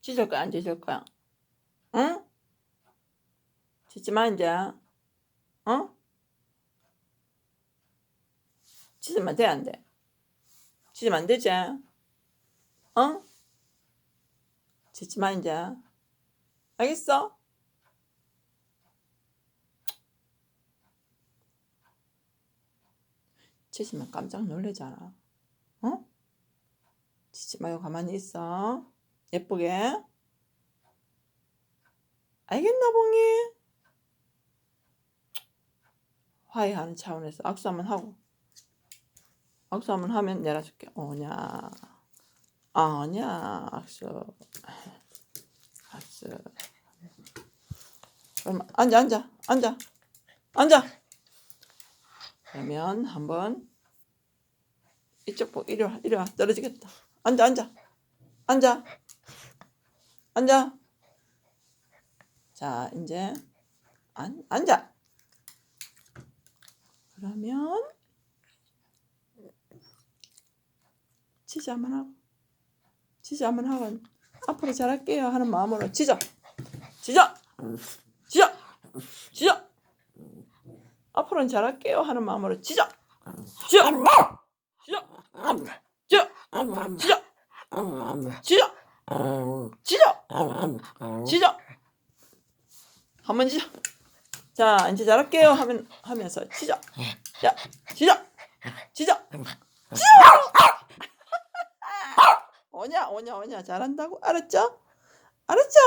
짖을 거야 안 짖을 거야? 응? 짖지 마 이제. 어? 짖으면 돼 안 돼? 짖으면 안 되지? 어? 짖지 마 이제. 알겠어? 짖으면 깜짝 놀래잖아. 어? 짖지 말고 가만히 있어. 예쁘게. 알겠나, 봉이? 화해하는 차원에서 악수 한번 하고. 악수 한번 하면 내려줄게. 오냐. 아냐. 악수. 악수. 그럼 앉아, 앉아, 앉아. 앉아. 그러면 한번 이쪽 보 이리 와, 이리 와. 떨어지겠다. 앉아, 앉아. 앉아. 앉아. 자, 이제 안, 앉아. 그러면 치즈 한번 하고 치즈 한번 하고 앞으로 잘할게요 하는 마음으로 치즈. 치즈. 치즈. 치즈. 앞으로는 잘할게요 하는 마음으로 치즈. 치즈. 치즈. 치즈. 치 즈 치즈 치즈 한번 치즈 자 이제 잘할게요. 하면 하면서 치즈 자 치즈 치즈 치즈 오냐 오냐 오냐. 잘한다고? 알았죠? 알았죠